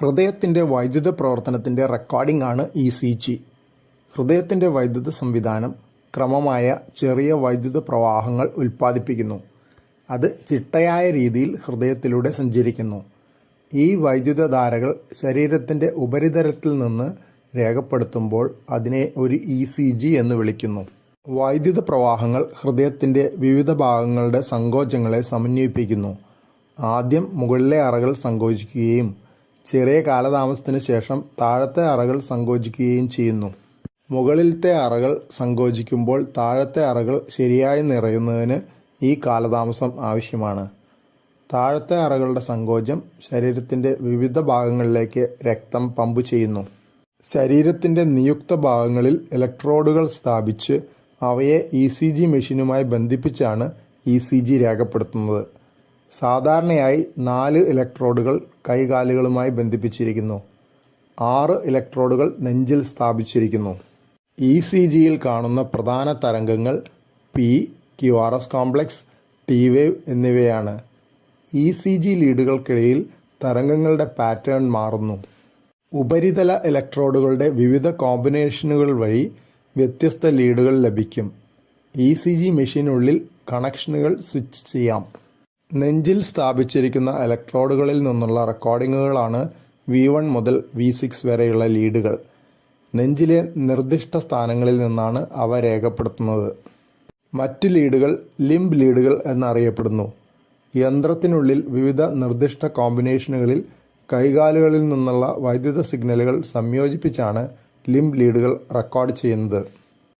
ഹൃദയത്തിന്റെ വൈദ്യുത പ്രവർത്തനത്തിന്റെ റെക്കോർഡിംഗ് ആണ് ഇ സി ജി ഹൃദയത്തിന്റെ വൈദ്യുത സംവിധാനം ക്രമമായ ചെറിയ വൈദ്യുത പ്രവാഹങ്ങൾ ഉൽപ്പാദിപ്പിക്കുന്നു. അത് ചിട്ടയായ രീതിയിൽ ഹൃദയത്തിലൂടെ സഞ്ചരിക്കുന്നു. ഈ വൈദ്യുതധാരകൾ ശരീരത്തിന്റെ ഉപരിതലത്തിൽ നിന്ന് രേഖപ്പെടുത്തുമ്പോൾ അതിനെ ഒരു ഇ സി ജി എന്ന് വിളിക്കുന്നു. വൈദ്യുത പ്രവാഹങ്ങൾ ഹൃദയത്തിന്റെ വിവിധ ഭാഗങ്ങളുടെ സങ്കോചങ്ങളെ സമന്വയിപ്പിക്കുന്നു. ആദ്യം മുകളിലെ അറകൾ സങ്കോചിക്കുകയും ചെറിയ കാലതാമസത്തിന് ശേഷം താഴത്തെ അറകൾ സങ്കോചിക്കുകയും ചെയ്യുന്നു. മുകളിലത്തെ അറകൾ സങ്കോചിക്കുമ്പോൾ താഴത്തെ അറകൾ ശരിയായി നിറയുന്നതിന് ഈ കാലതാമസം ആവശ്യമാണ്. താഴത്തെ അറകളുടെ സങ്കോചം ശരീരത്തിന്റെ വിവിധ ഭാഗങ്ങളിലേക്ക് രക്തം പമ്പ് ചെയ്യുന്നു. ശരീരത്തിന്റെ നിയുക്ത ഭാഗങ്ങളിൽ ഇലക്ട്രോഡുകൾ സ്ഥാപിച്ച് അവയെ ഇ സി ജി മെഷീനുമായി ബന്ധിപ്പിച്ചാണ് ഇ സി ജി രേഖപ്പെടുത്തുന്നത്. സാധാരണയായി നാല് ഇലക്ട്രോഡുകൾ കൈകാലുകളുമായി ബന്ധിപ്പിച്ചിരിക്കുന്നു. ആറ് ഇലക്ട്രോഡുകൾ നെഞ്ചിൽ സ്ഥാപിച്ചിരിക്കുന്നു. ഇ സി ജിയിൽ കാണുന്ന പ്രധാന തരംഗങ്ങൾ P Q R S complex T wave എന്നിവയാണ്. ഇ സി ജി ലീഡുകൾക്കിടയിൽ തരംഗങ്ങളുടെ പാറ്റേൺ മാറുന്നു. ഉപരിതല ഇലക്ട്രോഡുകളുടെ വിവിധ കോമ്പിനേഷനുകൾ വഴി വ്യത്യസ്ത ലീഡുകൾ ലഭിക്കും. ഇ സി ജി മെഷീനുള്ളിൽ കണക്ഷനുകൾ സ്വിച്ച് ചെയ്യാം. നെഞ്ചിൽ സ്ഥാപിച്ചിരിക്കുന്ന ഇലക്ട്രോഡുകളിൽ നിന്നുള്ള റെക്കോർഡിങ്ങുകളാണ് വി വൺ മുതൽ വി സിക്സ് വരെയുള്ള ലീഡുകൾ. നെഞ്ചിലെ നിർദ്ദിഷ്ട സ്ഥാനങ്ങളിൽ നിന്നാണ് അവ രേഖപ്പെടുത്തുന്നത്. മറ്റ് ലീഡുകൾ ലിംബ് ലീഡുകൾ എന്നറിയപ്പെടുന്നു. യന്ത്രത്തിനുള്ളിൽ വിവിധ നിർദ്ദിഷ്ട കോമ്പിനേഷനുകളിൽ കൈകാലുകളിൽ നിന്നുള്ള വൈദ്യുത സിഗ്നലുകൾ സംയോജിപ്പിച്ചാണ് ലിംബ് ലീഡുകൾ റെക്കോർഡ് ചെയ്യുന്നത്.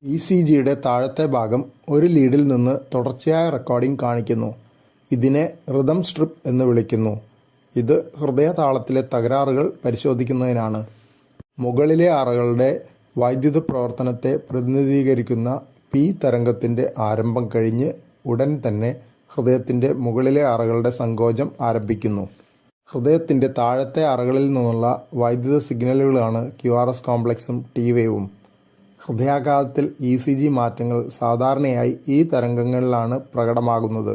ഇ സി ജിയുടെ താഴത്തെ ഭാഗം ഒരു ലീഡിൽ നിന്ന് തുടർച്ചയായ റെക്കോർഡിംഗ് കാണിക്കുന്നു. ഇതിനെ റിതം സ്ട്രിപ്പ് എന്ന് വിളിക്കുന്നു. ഇത് ഹൃദയതാളത്തിലെ തകരാറുകൾ പരിശോധിക്കുന്നതിനാണ്. മുകളിലെ അറകളുടെ വൈദ്യുത പ്രവർത്തനത്തെ പ്രതിനിധീകരിക്കുന്ന പി തരംഗത്തിന്റെ ആരംഭം കഴിഞ്ഞ് ഉടൻ തന്നെ ഹൃദയത്തിന്റെ മുകളിലെ അറകളുടെ സങ്കോചം ആരംഭിക്കുന്നു. ഹൃദയത്തിന്റെ താഴത്തെ അറകളിൽ നിന്നുള്ള വൈദ്യുത സിഗ്നലുകളാണ് ക്യു ആർ എസ് കോംപ്ലക്സും ടി വേവും. ഹൃദയാഘാതത്തിൽ ഇ സി ജി മാറ്റങ്ങൾ സാധാരണയായി ഈ തരംഗങ്ങളിലാണ് പ്രകടമാകുന്നത്.